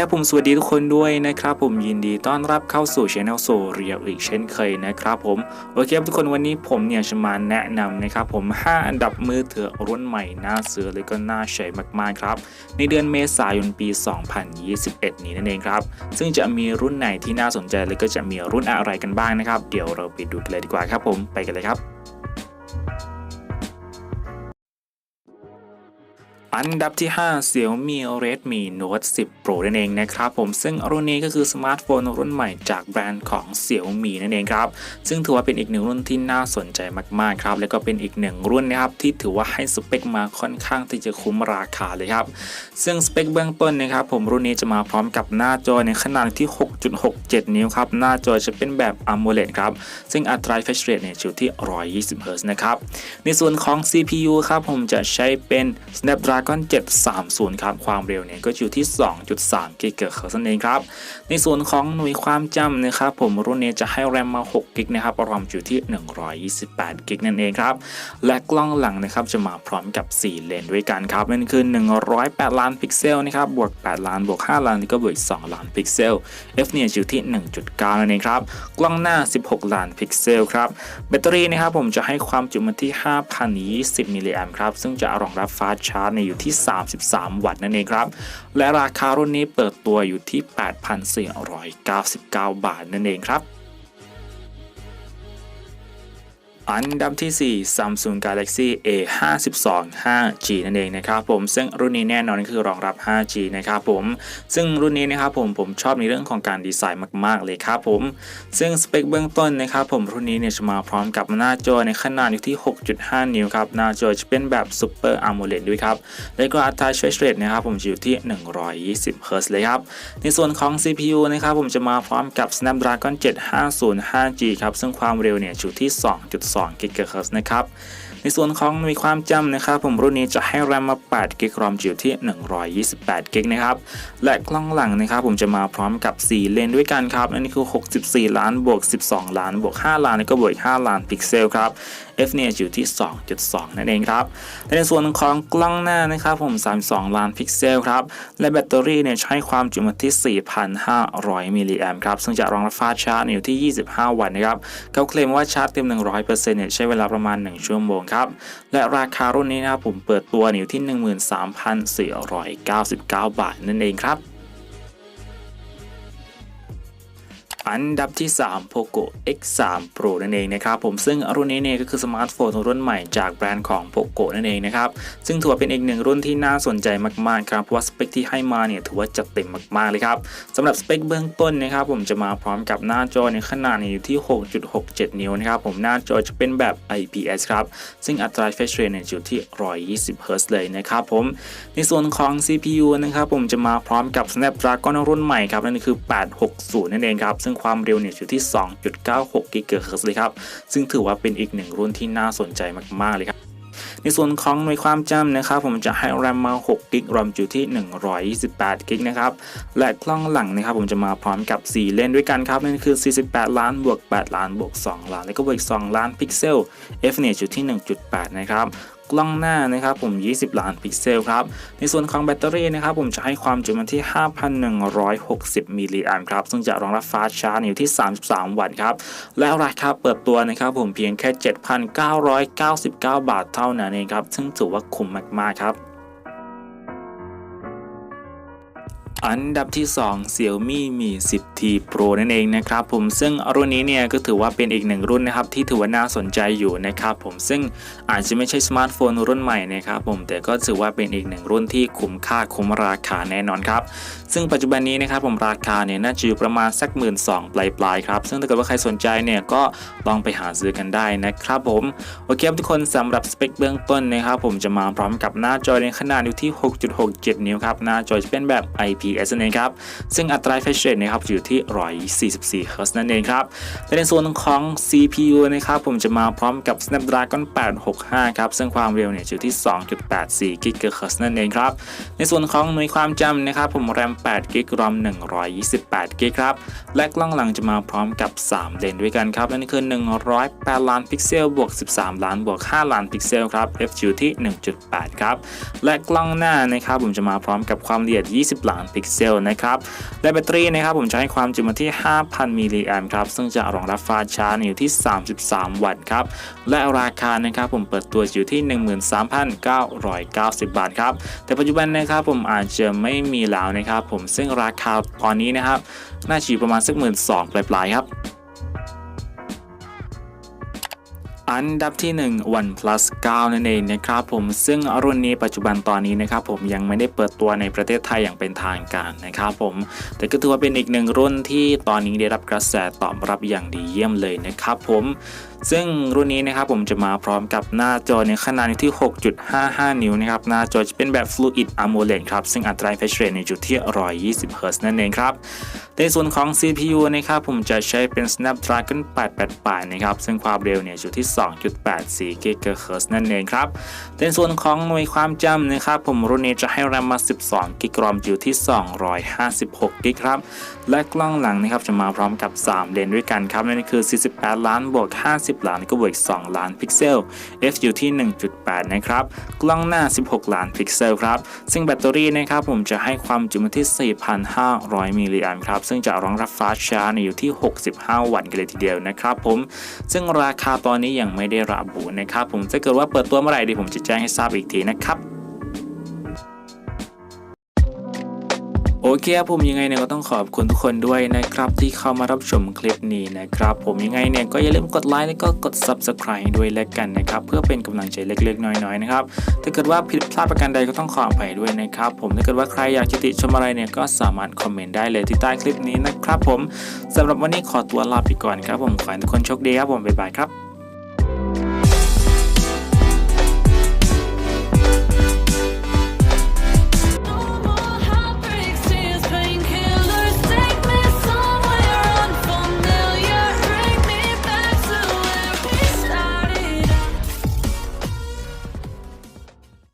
ครับผมสวัสดีทุกคนด้วยนะครับผมยินดีต้อนรับเข้าสู่ช anel โซเรียอีกเช่นเคยนะครับผมโอเคครับทุกคนวันนี้ผมเนี่ยจะมาแนะนำนะครับผม 5 อันดับมือถือรุ่นใหม่น่าซื้อเลยก็น่าใช้มากๆครับ ในเดือนเมษายนปี 2021 นี้นั่นเองครับ ซึ่งจะมีรุ่นไหนที่น่าสนใจแล้วก็จะมีรุ่นอะไรกันบ้างนะครับ เดี๋ยวเราไปดูกันเลยดีกว่าครับผมไปกันเลยครับ อันดับที่ 5 Xiaomi Redmi Note 10 Pro นั่นเองนะครับผมซึ่งรุ่นนี้ก็คือสมาร์ทโฟนรุ่นใหม่จากแบรนด์ของ Xiaomi นั่นเองครับ ซึ่งถือว่าเป็นอีกหนึ่งรุ่นที่น่าสนใจมากๆครับ แล้วก็เป็นอีกหนึ่งรุ่นนะครับที่ถือว่าให้สเปคมาค่อนข้างที่จะคุ้มราคาเลยครับ ซึ่งสเปคเบื้องต้นนะครับผมรุ่นนี้จะมาพร้อมกับหน้าจอในขนาดที่ 6.67 นิ้วครับหน้าจอจะเป็นแบบ AMOLED ครับซึ่งอัตรา refresh rate เนี่ยอยู่ที่ 120 Hz นะครับในส่วนของ CPU ครับผมจะใช้เป็น Snapdragon Dragon 730 ครับ ความเร็วเนี่ยก็อยู่ที่ 2.3กิกะเฮิรตซ์นั่นเองครับ ในส่วนของหน่วยความจำนะครับ ผมรุ่นนี้จะให้แรมมา6กิกนะครับรอมอยู่ที่ 128กิกนั่นเองครับ และกล้องหลังนะครับจะมาพร้อมกับ 4 เลนด้วยกันครับ นั่นคือ 108 ล้านพิกเซลนะครับบวก 8 ล้านบวก 5 ล้านก็บวก 2 ล้านพิกเซล f เนี่ยอยู่ที่ 1.9 นั่นเองครับ กล้องหน้า 16 ล้านพิกเซลครับ แบตเตอรี่นะครับผมจะให้ความจุมาที่ 5,020 มิลลิแอมป์ครับ ซึ่งจะรองรับฟาสชาร์จในอยู่ที่ 33 วัตต์นั่นเองครับ และราคารุ่นนี้เปิดตัวอยู่ที่ 8,499 บาทนั่นเองครับ อันดับที่ 4 Samsung Galaxy A 52 5G นั่นเองนะครับผมซึ่งรุ่นนี้แน่นอนคือรองรับ 5G นะครับผมซึ่งรุ่นนี้นะครับผมผมชอบในเรื่องของการดีไซน์มากๆเลยครับผมซึ่งสเปคเบื้องต้นนะครับผมรุ่นนี้เนี่ยจะมาพร้อมกับหน้าจอในขนาดอยู่ที่ 6.5 นิ้วครับหน้าจอจะเป็นแบบ Super AMOLED ด้วยครับแล้วก็อัตรา refresh rate นะครับผมจะอยู่ที่ 120 Hz เลยครับในส่วนของ CPU นะครับผมจะมาพร้อมกับ Snapdragon 750 5G ครับซึ่งความเร็วเนี่ยอยู่ที่ 2.2 2กิกะเฮิรตนะครับ ในส่วนของมีความจำนะครับ ผมรุ่นนี้จะให้แรมมา8กิกรอมอยู่ที่ 128กิกนะครับ และกล้องหลังนะครับ ผมจะมาพร้อมกับ 4 เลนด้วยกันครับอันนี้คือ 64 ล้านบวก 12 ล้านบวก 5 ล้านแล้วก็บวก 5 ล้านพิกเซลครับ f เนี่ยอยู่ที่ 2.2 นั่นเองครับในส่วนของกล้องหน้านะครับผม 32 ล้านพิกเซลครับ และแบตเตอรี่เนี่ยใช้ความจุมาที่ 4,500 มิลลิแอมป์ครับ ซึ่งจะรองรับฟาชาร์จอยู่ที่ 25 วัตต์นะครับเขาเคลมว่าชาร์จเต็ม 100%เนี่ยใช้เวลาประมาณ 1 ชั่วโมงครับ และราคารุ่นนี้นะครับผมเปิดตัวอยู่ที่ 13,499 บาทนั่นเองครับ อันดับที่ 3 Poco X3 Pro นั่นเองนะครับผมซึ่งรุ่นนี้เนี่ยก็คือสมาร์ทโฟนรุ่นใหม่จากแบรนด์ของ Poco นั่นเองนะครับซึ่งถือว่าเป็นอีกหนึ่งรุ่นที่น่าสนใจมากๆครับเพราะว่าสเปคที่ให้มาเนี่ยถือว่าจัดเต็มมากๆเลยครับสำหรับสเปคเบื้องต้นนะครับผมจะมาพร้อมกับหน้าจอในขนาดอยู่ที่ 6.67 นิ้วนะครับผมหน้าจอจะเป็นแบบ IPS ครับซึ่งอัตรา refresh rate เนี่ยอยู่ที่ 120 Hz เลยนะครับผมในส่วนของ CPU นะครับผมจะมาพร้อมกับ Snapdragon รุ่นใหม่ครับนั่นคือ 860 นั่นเองครับซึ่งความเร็วเนี่ยอยู่ที่ 2.96กิกะเฮิร์ตซ์เลยครับ ซึ่งถือว่าเป็นอีกหนึ่งรุ่นที่น่าสนใจมากๆเลยครับในส่วนของหน่วยความจำนะครับผมจะให้แรมมา6กิกรอมอยู่ที่ 128กิกนะครับและกล้องหลังนะครับผมจะมาพร้อมกับ 4 เลนด้วยกันครับนั่นคือ 48 ล้านบวก 8 ล้านบวก 2 ล้าน แล้วก็บวก 2 ล้านพิกเซล f เนี่ยอยู่ที่ 1.8 นะครับ กล้องหน้านะครับผม 20 ล้านพิกเซลครับ ในส่วนของแบตเตอรี่นะครับผมจะให้ความจุมันที่ 5,160 มิลลิแอมป์ครับ ซึ่งจะรองรับฟาสชาร์จอยู่ที่ 33 วัตต์ครับ และราคาเปิดตัวนะครับผมเพียงแค่ 7,999 บาทเท่านั้นเองครับ ซึ่งถือว่าคุ้มมากๆครับ อันดับที่2 Xiaomi Mi 10T Pro นั่นเองนะครับผมซึ่งรุ่นนี้เนี่ยก็ถือว่าเป็นอีกหนึ่งรุ่นนะครับที่ถือว่าน่าสนใจอยู่นะครับผมซึ่งอาจจะไม่ใช่สมาร์ทโฟนรุ่นใหม่นะครับผมแต่ก็ถือว่าเป็นอีกหนึ่งรุ่นที่คุ้มค่าคุ้มราคาแน่นอนครับซึ่งปัจจุบันนี้นะครับผมราคาเนี่ยน่าจะอยู่ประมาณสักหมื่นสองปลายๆครับซึ่งถ้าเกิดว่าใครสนใจเนี่ยก็ลองไปหาซื้อกันได้นะครับผมโอเคครับทุกคนสำหรับสเปคเบื้องต้นนะครับผมจะมาพร้อมกับหน้าจอในขนาดอยู่ที่ 6.67 นิ้วครับหน้าจอจะเป็นแบบ IPS นั่นเองครับ ซึ่งอัตรา refresh rate นะครับอยู่ที่ 144 Hz นั่นเองครับและในส่วนของ CPU นะครับผมจะมาพร้อมกับ Snapdragon 865 ครับ ซึ่งความเร็วเนี่ยอยู่ที่ 2.84 GHz นั่นเองครับ ในส่วนของหน่วยความจำนะครับผมแรม8 g b รอม128 g b ครับ และกล้องหลังจะมาพร้อมกับ 3 เลนด้วยกันครับนั่นคือ 108 ล้านพิกเซลบวก 13 ล้านบวก 5 ล้านพิกเซลครับ f อยู่ที่ 1.8 ครับ และกล้องหน้านะครับผมจะมาพร้อมกับความละเอียด 20 ล้านพิกกเซลนะครับและแบตเตอรี่นะครับผมจะให้ความจุมาที่ 5,000 มิลลิแอมป์ครับซึ่งจะรองรับฟาชาร์จอยู่ที่ 33 วัตต์ครับและราคานะครับผมเปิดตัวอยู่ที่ 13,990 บาทครับแต่ปัจจุบันนะครับผมอาจจะไม่มีแล้วนะครับผมซึ่งราคาตอนนี้นะครับน่าจะอยู่ประมาณสักหมื่นสองปลายๆครับ อันดับที่ 1 OnePlus 9 นั่นเองนะครับผมซึ่งรุ่นนี้ปัจจุบันตอนนี้นะครับผมยังไม่ได้เปิดตัวในประเทศไทยอย่างเป็นทางการนะครับผมแต่ก็ถือว่าเป็นอีกหนึ่งรุ่นที่ตอนนี้ได้รับกระแสตอบรับอย่างดีเยี่ยมเลยนะครับผมซึ่งรุ่นนี้นะครับผมจะมาพร้อมกับหน้าจอในขนาดที่ 6.55 นิ้วนะครับ หน้าจอจะเป็นแบบ Fluid AMOLED ครับ ซึ่งอัตรา refresh rate ในจุดที่ 120 Hz นั่นเองครับ ในส่วนของ CPU นะครับผมจะใช้เป็น Snapdragon 888 นะครับ ซึ่งความเร็วเนี่ยอยู่ที่ 2.84 GHz นั่นเองครับ ในส่วนของหน่วยความจำนะครับผมรุ่นนี้จะให้ RAM มา 12 กิกะอยู่ที่ 256 กิกครับ และกล้องหลังนะครับจะมาพร้อมกับ 3 เลนด้วยกันครับ นั่นคือ 48 ล้านบวก 50ล้านก็บวกอีก2ล้านพิกเซล f อยู่ที่ 1.8 นะครับ กล้องหน้า 16 ล้านพิกเซลครับ ซึ่งแบตเตอรี่นะครับผมจะให้ความจุมาที่ 4,500 มิลลิแอมป์ครับ ซึ่งจะรองรับฟาสชาร์จอยู่ที่ 65 วัตต์กันเลยทีเดียวนะครับผม ซึ่งราคาตอนนี้ยังไม่ได้ระบุนะครับผม ถ้าเกิดว่าเปิดตัวเมื่อไหร่ดีผมจะแจ้งให้ทราบอีกทีนะครับ โอเคครับผมยังไงเนี่ยก็ต้องขอบคุณทุกคนด้วยนะครับ ที่เข้ามารับชมคลิปนี้นะครับ ผมยังไงเนี่ยก็อย่าลืมกดไลค์แล้วก็กด Subscribe ด้วยแล้วกันนะครับ เพื่อเป็นกำลังใจเล็กๆ น้อยๆนะครับถ้าเกิดว่าผิดพลาดประการใดก็ต้องขออภัยด้วยนะครับ ผมถ้าเกิดว่าใครอยากจะติชมอะไรเนี่ยก็สามารถคอมเมนต์ได้เลยที่ใต้คลิปนี้นะครับ ผมสำหรับวันนี้ขอตัวลาไปก่อนครับ ผมขอให้ทุกคนโชคดีครับผมบ๊ายบายครับ